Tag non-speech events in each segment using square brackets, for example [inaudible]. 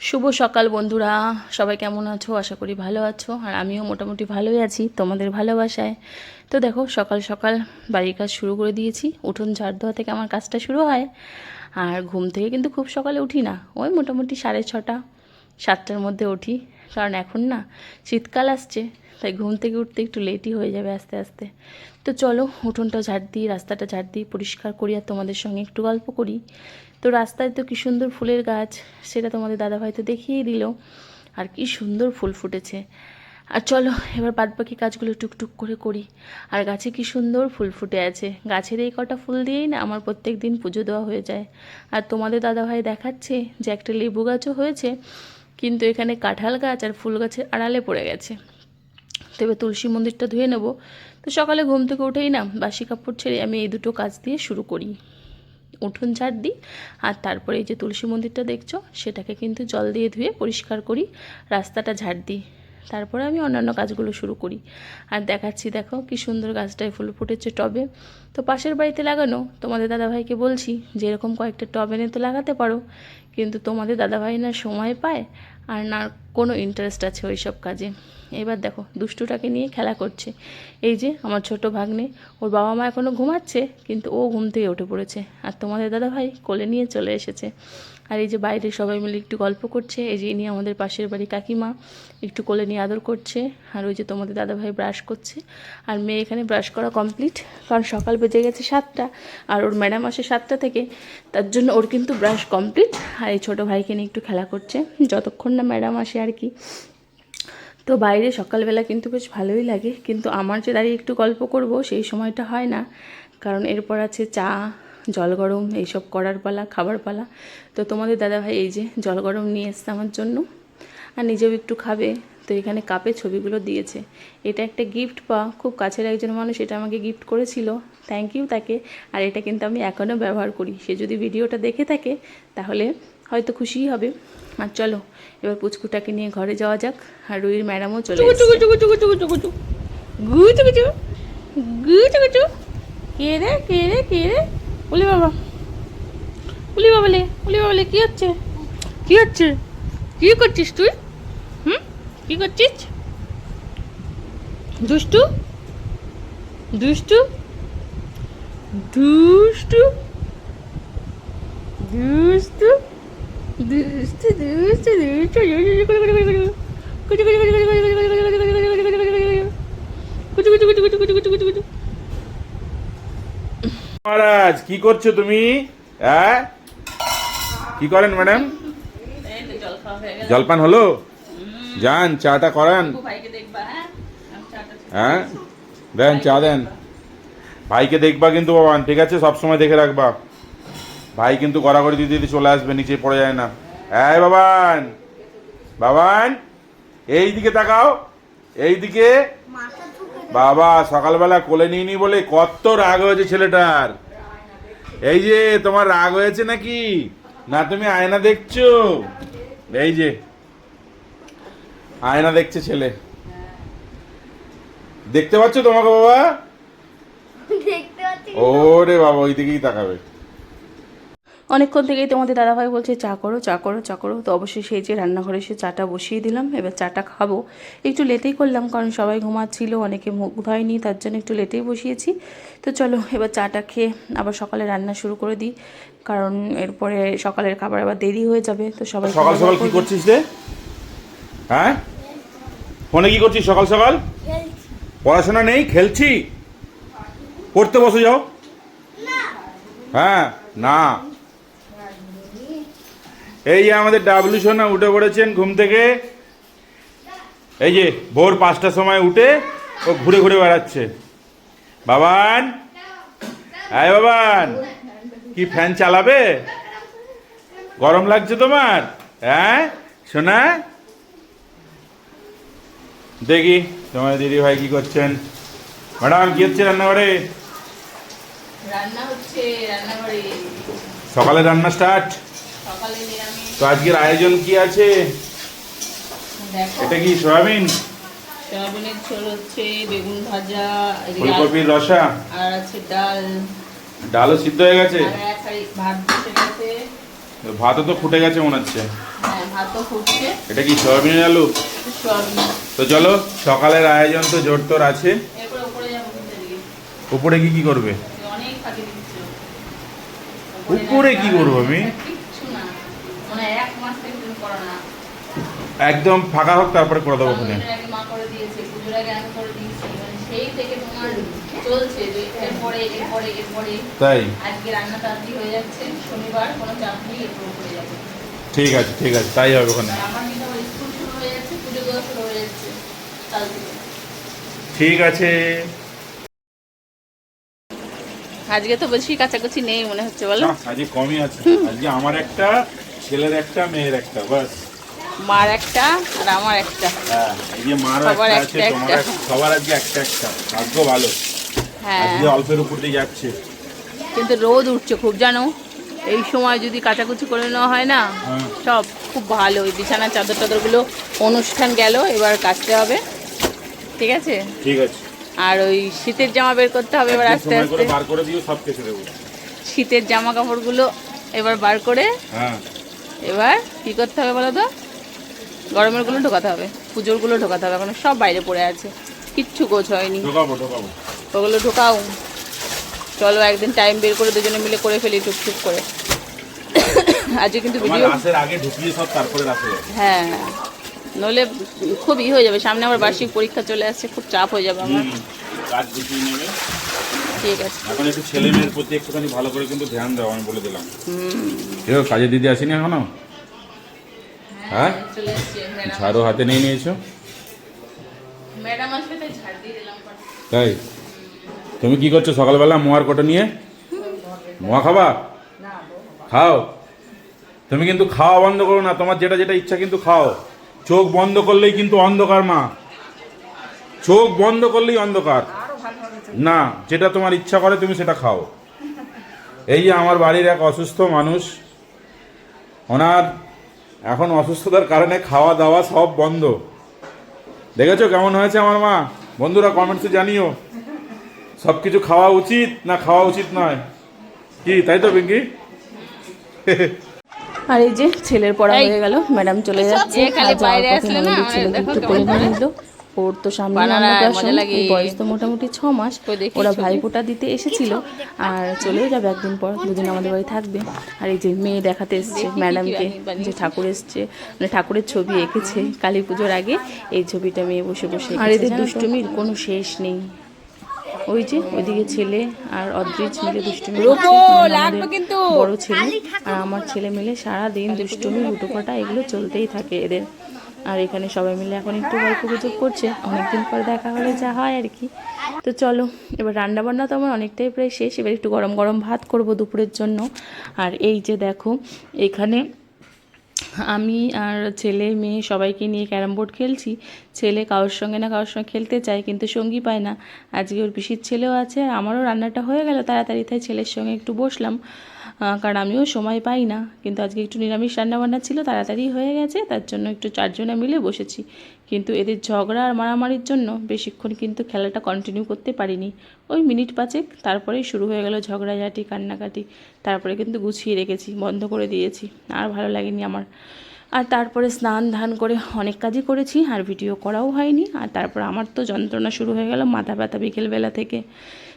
শুভ সকাল বন্ধুরা। সবাই কেমন আছো? আশা করি ভালো আছো। আর আমিও মোটামুটি ভালোই আছি, তোমাদের ভালোবাসায়। তো দেখো, সকাল সকাল বাড়ির কাজ শুরু করে দিয়েছি। উঠোন ঝাড় দেওয়া থেকে আমার কাজটা শুরু হয়। আর ঘুম থেকে কিন্তু খুব সকালে উঠি না। ওই মোটামুটি সাড়ে ছটা, সাতটার মধ্যে উঠি। কারণ এখন না, শীতকাল আসছে। তাই ঘুম থেকে উঠতে একটু লেটই হয়ে যাবে আস্তে আস্তে। তো চলো, উঠোনটা ঝাড় দিই রাস্তাটা ঝাড় দিই পরিষ্কার করি আর তোমাদের সঙ্গে একটু গল্প করি। তো রাস্তায় তো কী সুন্দর ফুলের গাছ, সেটা তোমাদের দাদাভাই তো দেখিয়েই দিল। আর কি সুন্দর ফুল ফুটেছে। আর চলো, এবার বাদ বাকি কাজগুলো টুকটুক করে করি। আর গাছে কি সুন্দর ফুল ফুটে আছে। গাছের এই কটা ফুল দিয়েই না আমার প্রত্যেক দিন পুজো দেওয়া হয়ে যায়। আর তোমাদের দাদাভাই দেখাচ্ছে যে একটা লেবু গাছও হয়েছে, কিন্তু এখানে কাঁঠাল গাছ আর ফুল গাছের আড়ালে পড়ে গেছে। তো এবার তুলসী মন্দিরটা ধুয়ে নেব। তো সকালে ঘুম থেকে উঠেই না বাসি কাপড় ছেড়ে আমি এই দুটো কাজ দিয়ে শুরু করি। উঠোন ঝাড় দিই আর তারপরে এই যে তুলসী মন্দিরটা দেখছ, সেটাকে কিন্তু জল দিয়ে ধুয়ে পরিষ্কার করি, রাস্তাটা ঝাড় দিই। তারপরে আমি অন্যান্য কাজগুলো শুরু করি। আর দেখাচ্ছি, দেখো কি সুন্দর গাছটায় ফুল ফুটেছে টবে। তো পাশের বাড়িতে লাগানো, তোমাদের দাদাভাইকে বলছি যে এরকম কয়েকটা টব এনে তো লাগাতে পারো, কিন্তু তোমাদের দাদাভাই না সময় পায় আর না কোনো ইন্টারেস্ট আছে ওই সব কাজে। এবার দেখো, দুষ্টুটাকে নিয়ে খেলা করছে। এই যে আমার ছোট ভাগ্নে, ওর বাবা মা এখনও ঘুমাচ্ছে, কিন্তু ও ঘুম থেকে উঠে পড়েছে। আর তোমাদের দাদাভাই কোলে নিয়ে চলে এসেছে। আর এই যে বাইরে সবাই মিলে একটু গল্প করছে, এই যে ইনি আমাদের পাশের বাড়ি কাকিমা, একটু কোলে নিয়ে আদর করছে, আর ওই যে তোমাদের দাদাভাই ব্রাশ করছে। আর মেয়ে এখানে ব্রাশ করা কমপ্লিট কারণ সকাল বেজে গেছে সাতটা, আর ওর ম্যাডাম আসে সাতটা থেকে, তার জন্য ওর কিন্তু ব্রাশ কমপ্লিট আর এই ছোটো ভাইকে নিয়ে একটু খেলা করছে। যতক্ষণ না ম্যাডাম আসে আর কি তো বাইরে সকালবেলা কিন্তু বেশ ভালোই লাগে। কিন্তু আমার যে দাঁড়িয়ে একটু গল্প করব, সেই সময়টা হয় না। কারণ এরপর আছে চা, জল গরম, এইসব করার পালা, খাবার পালা। তো তোমাদের দাদাভাই এই যে জল গরম নিয়ে এসছে আমার জন্য। আর নিজেও একটু খাবে। তো এখানে কাপে ছবিগুলো দিয়েছে। এটা একটা গিফট পাওয়া। খুব কাছের একজন মানুষ এটা আমাকে গিফট করেছিল। থ্যাংক ইউ তাকে। আর এটা কিন্তু আমি এখনও ব্যবহার করি। সে যদি ভিডিওটা দেখে থাকে, তাহলে হয়তো খুশিই হবে। আর চলো এবার পুচকুটাকে নিয়ে ঘরে যাওয়া যাক। আর রুইর ম্যাডামও চলে কে রে কে রে কে রে? উলি বাবা। উলি বাবালে উলি বাবালে কি হচ্ছে? কি হচ্ছে? কি করছিস তুই? হুম? কি করছিস? দুষ্টু? দুষ্টু? দুষ্টু? দুষ্টু? মহারাজ, কি করছ তুমি? হ্যাঁ? কি করেন ম্যাডাম জলপান হলো? যান, চাটা করান। হ্যাঁ? দেন, চা দেন। ভাইকে দেখবা কিন্তু বাবান ঠিক আছে? সব সময় দেখে রাখবা। ভাই কিন্তু গড়াগড়ি দিতে দিতে চলে আসবে নিচে পড়ে যায় না। হ্যাঁ বাবান বাবান এই দিকে তাকাও এই দিকে বাবা সকালবেলা কোলে নিয়ে নি বলে কত রাগ হয়েছে ছেলেটার। এই যে তোমার রাগ হয়েছে নাকি? না তুমি আয়না দেখছ? এই যে আয়না দেখছে ছেলে। দেখতে পাচ্ছ তোমাকে বাবা? ও রে বাবা ওই দিকেই তাকাবে। অনেকক্ষণ থেকেই তোমাদের দাদাভাই বলছে চা করো চা করো চা করো। তো অবশ্যই সেই যে রান্নাঘরে এসে চাটা বসিয়ে দিলাম এবার চাটা খাব। একটু লেটেই করলাম কারণ সবাই ঘুমাচ্ছিল অনেকে মুখ ধোয়নি তার জন্য একটু লেটেই বসিয়েছি। তো চলো এবার চাটা খেয়ে আবার সকালে রান্না শুরু করে দিই কারণ এরপরে সকালের খাবার আবার দেরি হয়ে যাবে তো সবাই সকাল সকাল কি করছিস রে? হ্যাঁ? ফোনে কি করছিস সকাল সকাল? খেলছি। পড়াশোনা নেই? খেলছি? পড়তে বসে যাও। হ্যাঁ না। এই যে আমাদের ডাবলু সোনা উঠে পড়েছেন ঘুম থেকে। এই যে ভোর পাঁচটার সময় উঠে ও ঘুরে ঘুরে বেড়াচ্ছে। বাবান। হ্যাঁ বাবান। কি ফ্যান চালাবে? গরম লাগছে তোমার? হ্যাঁ? সোনা? দেখি তোমার দিদি ভাই কি করছেন? ম্যাডাম কি হচ্ছে রান্নাঘরে? রান্না হচ্ছে রান্নাঘরে। সকালে রান্না স্টার্ট। তো আজকের আয়োজন কি আছে? এটা কি সয়াবিন? সয়াবিনের ঝোল হচ্ছে বেগুন ভাজা ফুলকপির রসা। আর আছে ডাল। ডালও সিদ্ধ হয়ে গেছে? ভাত গেছে। ভাতও তো ফুটে গেছে মনে হচ্ছে। হ্যাঁ এটা কি সয়াবিনের আলু? তো চলো সকালের আয়োজন তো জোরতোর আছে। উপরে কি কি করবে? উপরে কি করব আমি? একদম ফাঁকা হোক তারপরে করে দেবো ওখানে মা করে দিয়েছে পুজোর আগে আমি করে দিয়েছি? মানে সেই থেকে তোমার চলছে যে এরপরে এরপরে এরপরে। তাই? আজকে রান্না তাড়াতাড়ি হয়ে যাচ্ছে শনিবার কোনো চাপ নেই এরপর উপরে যাবে। ঠিক আছে ঠিক আছে তাই হবে ওখানে। আমার কিন্তু স্কুল শুরু হয়ে যাচ্ছে পুজো দেওয়া শুরু হয়ে যাচ্ছে ঠিক আছে। আজকে তো বেশি কাছাকাছি নেই মনে হচ্ছে বলো। আজকে কমই আছে। আজকে আমার একটা ছেলের একটা মেয়ের একটা বাস। মার একটা আর আমার একটা। হ্যাঁ এই যে সবার একটা আছে তোমার সবার আজকে একটা একটা ভাগ্য ভালো। হ্যাঁ। আজকে অল্পের উপর দিয়ে যাচ্ছে। কিন্তু রোদ উঠছে খুব জানো? এই সময় যদি কাচাকুচি করে নেওয়া হয় না হ্যাঁ। সব খুব ভালো। ওই বিছানা চাদর টাদরগুলো অনুষ্ঠান গেল এবার কাচতে হবে। ঠিক আছে? ঠিক আছে। আর ওই শীতের জামা বের করতে হবে এবার আস্তে আস্তে। বার করে দিও সব কেসে দেবো। শীতের জামা কাপড়গুলো এবার বার করে হ্যাঁ। এবার কি করতে হবে বলো তো? গরমেরগুলো ঢোকাতে হবে পুজোরগুলো ঢোকাতে হবে এখন সব বাইরে পড়ে আছে কিচ্ছু গোছ হয়নি। ওগুলো ঢোকাও। চলো একদিন টাইম বের করে দুজনে মিলে করে ফেলি টুকটুক করে। আজকে কিন্তু ভিডিও আগে ঢুকিয়ে সব তারপরে হ্যাঁ নলে খুব ই হয়ে যাবে সামনে আমার বার্ষিক পরীক্ষা চলে আসছে খুব চাপ হয়ে যাবে আমার। কাজ গুছিয়ে নেবে। ঠিক আছে। এখন একটু ছেলে মেয়ের প্রতি একটুখানি ভালো করে কিন্তু ধ্যান দাও আমি বলে দিলাম। কাজে দিদি আসেনি এখনও? হ্যাঁ? চলে ঝাড়ু হাতে নিয়ে নিয়েছো? তাই তুমি কি করছ সকালবেলা মোয়ার কোটা নিয়ে? মোয়া খাবা? খাও। তুমি কিন্তু খাওয়া বন্ধ করো না তোমার যেটা যেটা ইচ্ছা কিন্তু খাও। চোখ বন্ধ করলেই কিন্তু অন্ধকার মা। চোখ বন্ধ করলেই অন্ধকার। না যেটা তোমার ইচ্ছা করে তুমি সেটা খাও। এই যে আমার বাড়ির এক অসুস্থ মানুষ ওনার এখন অসুস্থতার কারণে খাওয়া দাওয়া সব বন্ধ। দেখেছ কেমন হয়েছে আমার মা? বন্ধুরা কমেন্টসে জানিও। সব কিছু খাওয়া উচিত না খাওয়া উচিত নয়? কি তাই তো পিঙ্কি? [laughs] আর এই যে ছেলের পড়া হয়ে গেল ম্যাডাম চলে যাচ্ছে। খালি বাইরে আসলে না, দেখো ওর তো সামনে অন্নপ্রাশন বয়স তো মোটামুটি ছ মাস। ওরা। ভাইফোঁটা দিতে এসেছিল আর চলেও যাবে একদিন পর দুদিন আমাদের বাড়ি থাকবে। আর এই যে মেয়ে দেখাতে এসছে ম্যাডামকে যে ঠাকুর এসছে মানে ঠাকুরের ছবি এঁকেছে কালী পুজোর আগে। এই ছবিটা মেয়ে বসে বসে আর এদের দুষ্টুমির কোনো শেষ নেই। ওই যে ওইদিকে ছেলে আর অদ্রিজ মিলে দুষ্টুমি। বড় ছেলে আর আমার ছেলে মিলে সারা দিন দুষ্টুমি হুটোপাটা এগুলো চলতেই থাকে এদের। আর এখানে সবাই মিলে এখন একটু গল্প গুজব করছে। অনেকদিন পর দেখা হলে যা হয় আর কি। তো চলো, এবার রান্না বান্না তো আমার অনেকটাই প্রায় শেষ। এবার একটু গরম গরম ভাত করব দুপুরের জন্য। আর এই যে দেখো, এখানে আমি আর ছেলে, মেয়ে সবাইকে নিয়ে ক্যারাম বোর্ড খেলছি। ছেলে কারোর সঙ্গে না কারোর সঙ্গে খেলতে চায়, কিন্তু সঙ্গী পায় না। আজকে ওর পিসির ছেলেও আছে, আর আমারও রান্নাটা হয়ে গেল তাড়াতাড়ি, তাই ছেলের সঙ্গে একটু বসলাম। কারণ আমিও সময় পাই না। কিন্তু আজকে একটু নিরামিষ রান্নাবান্না ছিল, তাড়াতাড়ি হয়ে গেছে, তার জন্য একটু চারজনে মিলে বসেছি। কিন্তু এদের ঝগড়া আর মারামারির জন্য বেশিক্ষণ কিন্তু খেলাটা কন্টিনিউ করতে পারিনি। ওই মিনিট পাঁচেক তারপরেই শুরু হয়ে গেল ঝগড়াঝাটি, কান্নাকাটি। তারপরে কিন্তু গুছিয়ে রেখেছি, বন্ধ করে দিয়েছি। আর ভালো লাগেনি আমার। আর তারপরে স্নান ধান করে অনেক কাজই করেছি, আর ভিডিও করাও হয়নি। আর তারপর আমার তো যন্ত্রণা শুরু হয়ে গেল মাথা ব্যথা বিকেলবেলা থেকে।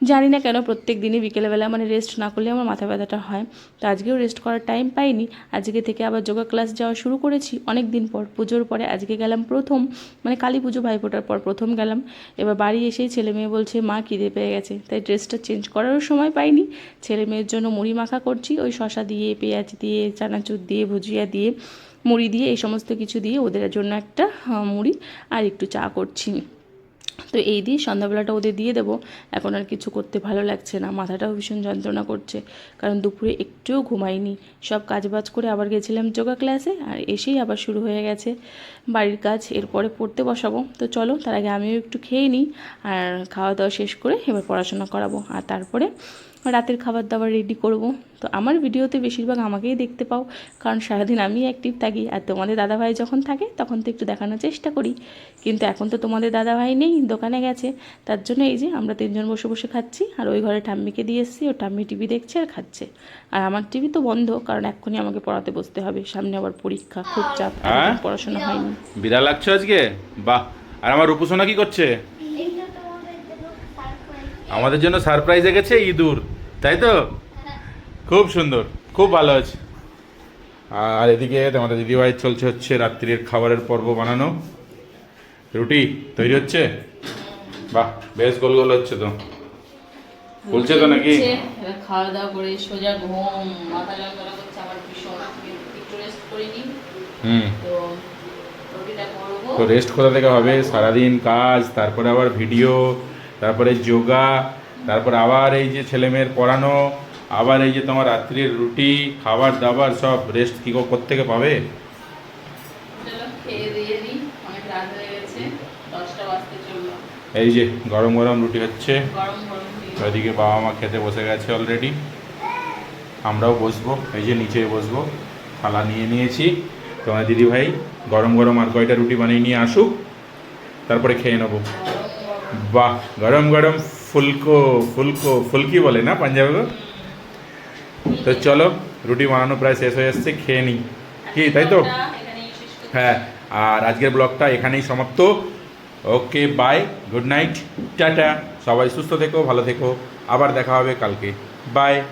জানি না কেন প্রত্যেক দিনই বিকেলবেলা মানে রেস্ট না করলে আমার মাথা ব্যথাটা হয়। তো আজকেও রেস্ট করার টাইম পাইনি। আজকে থেকে আবার যোগা ক্লাস যাওয়া শুরু করেছি অনেক দিন পর। পুজোর পরে আজকে গেলাম প্রথম মানে কালী পুজো ভাইফোঁটার পর প্রথম গেলাম। এবার বাড়ি এসেই ছেলে মেয়ে বলছে, মা, খিদে পেয়ে গেছে। তাই ড্রেসটা চেঞ্জ করারও সময় পাইনি। ছেলে মেয়ের জন্য মুড়ি মাখা করছি, ওই শশা দিয়ে, পেঁয়াজ দিয়ে, চানাচুর দিয়ে, ভুজিয়া দিয়ে, মুড়ি দিয়ে, এই সমস্ত কিছু দিয়ে ওদের জন্য একটা মুড়ি আর একটু চা করছি। তো এই দিয়ে সন্ধ্যাবেলাটা ওদের দিয়ে দেবো। এখন আর কিছু করতে ভালো লাগছে না, মাথাটাও ভীষণ যন্ত্রণা করছে। কারণ দুপুরে একটুও ঘুমাইনি। সব কাজবাজ করে আবার গেছিলাম যোগা ক্লাসে আর এসেই আবার শুরু হয়ে গেছে। বাড়ির কাজ এরপরে পড়তে বসাবো। তো চলো, তার আগে আমিও একটু খেয়ে নিই আর খাওয়া দাওয়া শেষ করে এবার পড়াশোনা করাবো। আর তারপরে রাতের খাবার দাবার রেডি করব। তো আমার ভিডিওতে বেশিরভাগ আমাকেই দেখতে পাও। কারণ সারাদিন আমি অ্যাক্টিভ থাকি। আর তোমাদের দাদাভাই যখন থাকে, তখন তো একটু দেখানোর চেষ্টা করি। কিন্তু এখন তো তোমাদের দাদাভাই নেই দোকানে গেছে। তার জন্য এই যে আমরা তিনজন বসে বসে খাচ্ছি আর ওই ঘরে ঠাম্মিকে দিয়ে এসেছি ও ঠাম্মি টিভি দেখছে আর খাচ্ছে। আর আমার টিভি তো বন্ধ কারণ এক্ষুনি আমাকে পড়াতে বসতে হবে। সামনে আবার পরীক্ষা খুব চাপ? পড়াশোনা হয়নি। বিড়াল লাগছে আজকে? বাহ! আর আমার রূপসোনা কি করছে? আমাদের জন্য সারপ্রাইজে গেছে ইঁদুর তাই তো? খুব সুন্দর খুব ভালো আছে আর এদিকে তোমাদের দিদিভাই চলছে হচ্ছে রাত্রির খাবারের পর্ব বানানো। রুটি তৈরি হচ্ছে? বাহ বেশ গোল গোল হচ্ছে তো। বলছে তো নাকি? খাওয়া দাওয়া করে সোজা ঘুম মাথা যন্ত্রণা করছে আমার ভীষণ একটু রেস্ট করিনি। হুম। তো রুটিটা করব। তো রেস্ট কোথা থেকে হবে? সারাদিন কাজ তারপরে আবার ভিডিও তারপরে যোগা তারপরে আবার এই যে ছেলেমেয়ের পড়ানো আবার এই যে তোমার রাত্রির রুটি খাবার দাবার সব রেস্ট কী থেকে পাবে চলো খেয়ে দিয়ে দিই অনেক রাত হয়ে গেছে দশটা বাজতে চলল এই যে গরম গরম রুটি হচ্ছে। ওইদিকে বাবা মা খেতে বসে গেছে অলরেডি আমরাও বসবো এই যে নিচে বসবো। থালা নিয়ে নিয়েছি। তোমার দিদি ভাই গরম গরম আর কয়টা রুটি বানিয়ে নিয়ে আসুক তারপরে খেয়ে নেব। বাহ গরম গরম ফুলকো ফুলকো ফুলকি বলে না পাঞ্জাবে? তো চলো রুটি বানানো প্রায় শেষ হয়ে এসছে খেয়ে নিই। কি তাই তো। হ্যাঁ আর আজকের ব্লগটা এখানেই সমাপ্ত। Okay bye good night tata সবাই সুস্থ থেকো, ভালো থেকো। আবার দেখা হবে কালকে। বাই